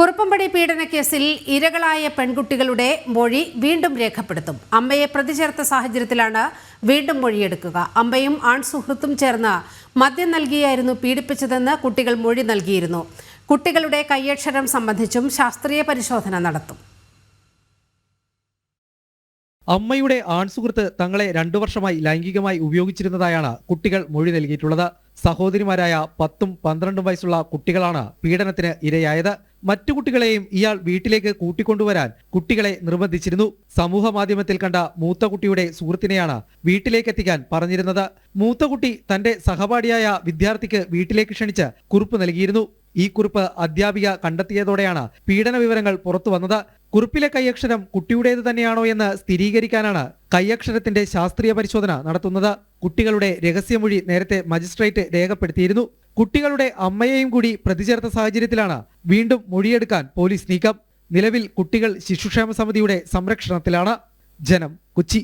കുറുപ്പമ്പടി പീഡനക്കേസിൽ ഇരകളായ പെൺകുട്ടികളുടെ മൊഴി വീണ്ടും രേഖപ്പെടുത്തും. അമ്മയെ പ്രതി ചേർത്ത സാഹചര്യത്തിലാണ് വീണ്ടും മൊഴിയെടുക്കുക. അമ്മയും ആൺസുഹൃത്തും ചേർന്ന് മദ്യം നൽകിയായിരുന്നു പീഡിപ്പിച്ചതെന്ന് കുട്ടികൾ മൊഴി നൽകിയിരുന്നു. കുട്ടികളുടെ കയ്യക്ഷരം സംബന്ധിച്ചും ശാസ്ത്രീയ പരിശോധന നടത്തും. അമ്മയുടെ ആൺസുഹൃത്ത് തങ്ങളെ രണ്ടു വർഷമായി ലൈംഗികമായി ഉപയോഗിച്ചിരുന്നതായാണ് കുട്ടികൾ മൊഴി നൽകിയിട്ടുള്ളത്. സഹോദരിമാരായ പത്തും പന്ത്രണ്ടും വയസ്സുള്ള കുട്ടികളാണ് പീഡനത്തിന് ഇരയായത്. മറ്റു കുട്ടികളെയും ഇയാൾ വീട്ടിലേക്ക് കൂട്ടിക്കൊണ്ടുവരാൻ കുട്ടികളെ നിർബന്ധിച്ചിരുന്നു. സമൂഹ മാധ്യമത്തിൽ കണ്ട മൂത്ത കുട്ടിയുടെ സുഹൃത്തിനെയാണ് വീട്ടിലേക്ക് എത്തിക്കാൻ പറഞ്ഞിരുന്നത്. മൂത്ത കുട്ടി തന്റെ സഹപാഠിയായ വിദ്യാർത്ഥിക്ക് വീട്ടിലേക്ക് ക്ഷണിച്ച് കുറിപ്പ് നൽകിയിരുന്നു. ഈ കുറിപ്പ് അധ്യാപിക കണ്ടെത്തിയതോടെയാണ് പീഡന വിവരങ്ങൾ പുറത്തു വന്നത്. കുറിപ്പിലെ കൈയക്ഷരം കുട്ടിയുടേത് തന്നെയാണോ എന്ന് സ്ഥിരീകരിക്കാനാണ് കൈയക്ഷരത്തിന്റെ ശാസ്ത്രീയ പരിശോധന നടത്തുന്നത്. കുട്ടികളുടെ രഹസ്യമൊഴി നേരത്തെ മജിസ്ട്രേറ്റ് രേഖപ്പെടുത്തിയിരുന്നു. കുട്ടികളുടെ അമ്മയെയും കൂടി പ്രതിചേർത്ത സാഹചര്യത്തിലാണ് വീണ്ടും മൊഴിയെടുക്കാൻ പോലീസ് നീക്കം. നിലവിൽ കുട്ടികൾ ശിശുക്ഷേമ സമിതിയുടെ സംരക്ഷണത്തിലാണ്. ജനം കൊച്ചി.